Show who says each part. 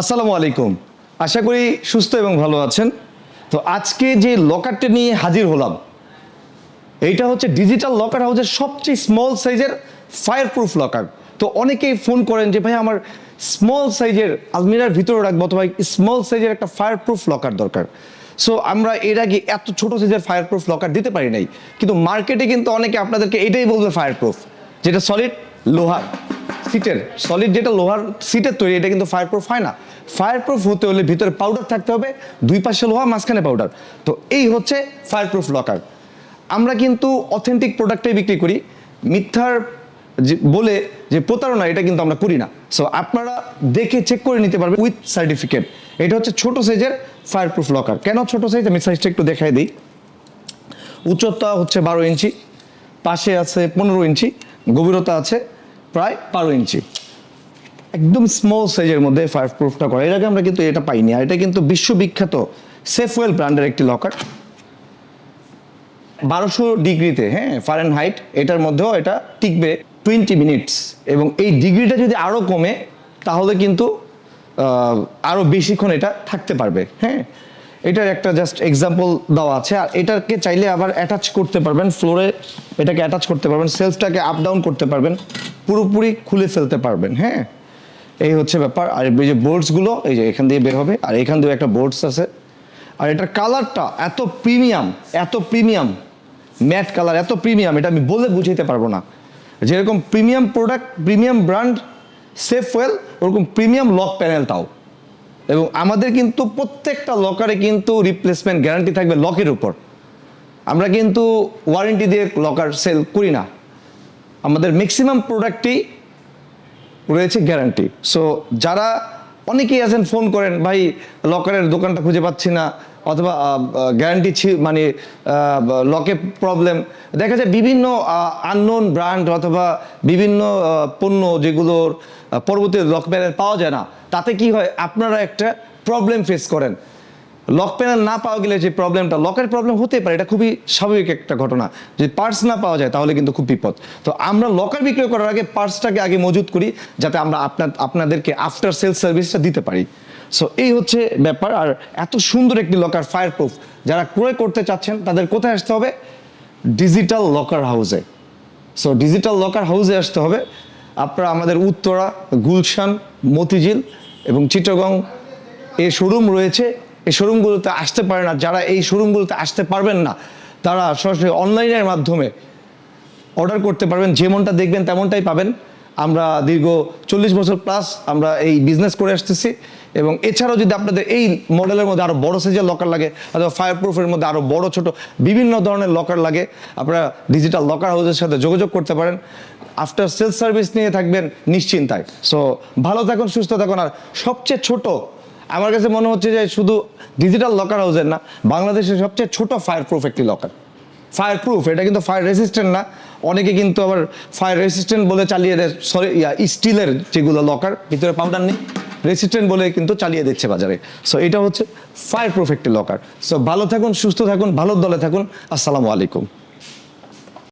Speaker 1: আসসালামু আলাইকুম। আশা করি সুস্থ এবং ভালো আছেন। তো আজকে যে লকারটা নিয়ে হাজির হলাম, এইটা হচ্ছে ডিজিটাল লকার হাউসের সবচেয়ে স্মল সাইজের ফায়ার প্রুফ লকার তো অনেকেই ফোন করেন যে, ভাই, আমার স্মল সাইজের আলমিরার ভিতরে রাখব অথবা স্মল সাইজের একটা ফায়ার প্রুফ লকার দরকার। সো আমরা এর আগে এত ছোট সাইজের ফায়ার প্রুফ লকার দিতে পারি নাই। কিন্তু মার্কেটে কিন্তু অনেকে আপনাদেরকে এটাই বলবে ফায়ার প্রুফ যেটা সলিড লোহার। সিটের সলিড যেটা লোহার সিটের তৈরি, এটা কিন্তু ফায়ার প্রুফ হয় না। ফায়ার প্রুফ হতে হলে ভিতরে পাউডার থাকতে হবে, দুই পাশে লোহা, মাঝখানে পাউডার তো এই হচ্ছে ফায়ার প্রুফ লকার আমরা কিন্তু অথেন্টিক প্রোডাক্টটাই বিক্রি করি। মিথ্যার যে বলে যে প্রতারণা, এটা কিন্তু আমরা করি না। সো আপনারা দেখে চেক করে নিতে পারবেন উইথ সার্টিফিকেট এটা হচ্ছে ছোট সাইজের ফায়ার প্রুফ লকার কেন ছোট সাইজ আমি সাইজটা একটু দেখাই দিই। উচ্চতা হচ্ছে বারো ইঞ্চি, পাশে আছে পনেরো ইঞ্চি, গভীরতা আছে প্রায় বারো ইঞ্চি। একদম স্মল সাইজের মধ্যে ফায়ার প্রুফটা করে। এর আগে আমরা কিন্তু এটা পাইনি, আর এটা কিন্তু বিশ্ববিখ্যাত সেফওয়েল ব্র্যান্ডের একটি লকার বারোশো ডিগ্রিতে হ্যাঁ ফারেন হাইট এটার মধ্যেও এটা টিকবে টোয়েন্টি মিনিটস এবং এই ডিগ্রিটা যদি আরও কমে, তাহলে কিন্তু আরও বেশিক্ষণ এটা থাকতে পারবে হ্যাঁ। এটার একটা জাস্ট এক্সাম্পল দেওয়া আছে, আর এটাকে চাইলে আবার অ্যাটাচ করতে পারবেন ফ্লোরে এটাকে অ্যাটাচ করতে পারবেন সেলফটাকে আপ ডাউন করতে পারবেন। পুরোপুরি খুলে ফেলতে পারবেন হ্যাঁ? এই হচ্ছে ব্যাপার। আর এই যে বোর্ডসগুলো এই যে এখান দিয়ে বের হবে, আর এখান দিয়ে একটা বোর্ডস আছে। আর এটার কালারটা এত প্রিমিয়াম এত প্রিমিয়াম ম্যাট কালার এত প্রিমিয়াম এটা আমি বলে বুঝাইতে পারব না। যেরকম premium product premium brand safe well ওরকম প্রিমিয়াম লক প্যানেলটাও এবং আমাদের কিন্তু প্রত্যেকটা লকারে কিন্তু রিপ্লেসমেন্ট গ্যারান্টি থাকবে লকের উপর। আমরা কিন্তু ওয়ারেন্টি দিয়ে লকার সেল করি না। আমাদের ম্যাক্সিমাম প্রোডাক্টই রয়েছে গ্যারান্টি সো যারা অনেকেই আছেন ফোন করেন, ভাই লকারের দোকানটা খুঁজে পাচ্ছি না, অথবা গ্যারান্টি মানে লকে প্রবলেম দেখা যায় বিভিন্ন আননোন ব্র্যান্ড অথবা বিভিন্ন পণ্য যেগুলোর পরবর্তী লক প্যানেল পাওয়া যায় না। তাতে কি হয়? আপনারা একটা প্রবলেম ফেস করেন। লক প্যানেল না পাওয়া গেলে যে প্রবলেমটা লকের প্রবলেম হতে পারে, এটা খুবই স্বাভাবিক একটা ঘটনা। যদি পার্টস না পাওয়া যায়, তাহলে কিন্তু খুব বিপদ। তো আমরা লকার বিক্রয় করার আগে পার্টসটাকে আগে মজুত করি, যাতে আমরা আপনার আপনাদেরকে আফটার সেল সার্ভিসটা দিতে পারি। সো এই হচ্ছে ব্যাপার। আর এত সুন্দর একটি লকার ফায়ার প্রুফ যারা ক্রয় করতে চাচ্ছেন, তাদের কোথায় আসতে হবে? ডিজিটাল লকার হাউসে সো ডিজিটাল লকার হাউসে আসতে হবে। আপনারা আমাদের উত্তরা, গুলশান, মতিঝিল এবং চিটগং এ শোরুম রয়েছে। এই শোরুমগুলোতে আসতে পারে না, যারা এই শোরুমগুলোতে আসতে পারবেন না, তারা সরাসরি অনলাইনের মাধ্যমে অর্ডার করতে পারবেন যেমনটা দেখবেন তেমনটাই পাবেন। আমরা দীর্ঘ চল্লিশ বছর প্লাস আমরা এই বিজনেস করে আসতেছি এবং এছাড়াও যদি আপনাদের এই মডেলের মধ্যে আরও বড় সাইজের লকার লাগে, অথবা ফায়ার প্রুফের মধ্যে আরও বড় ছোট বিভিন্ন ধরনের লকার লাগে, আপনারা ডিজিটাল লকার হাউসের সাথে যোগাযোগ করতে পারেন। আফটার সেলস সার্ভিস নিয়ে থাকবেন নিশ্চিন্তায়। সো ভালো থাকুন, সুস্থ থাকুন, আর সবচেয়ে ছোট আমার কাছে মনে হচ্ছে যে শুধু ডিজিটাল লকার হাউসের না, বাংলাদেশের সবচেয়ে ছোট ফায়ার প্রুফ একটি লকার ফায়ার প্রুফ এটা কিন্তু ফায়ার রেসিস্ট্যান্ট না। অনেকে কিন্তু আবার ফায়ার রেসিস্ট্যান্ট বলে চালিয়ে দেয় সরি ইয়া স্টিলের যেগুলো লকার ভিতরে পাউডার নেই রেসিস্ট্যান্ট বলে কিন্তু চালিয়ে দিচ্ছে বাজারে। সো এটা হচ্ছে ফায়ার প্রুফ একটি লকার সো ভালো থাকুন, সুস্থ থাকুন, ভালো দলে থাকুন। আসসালামু আলাইকুম।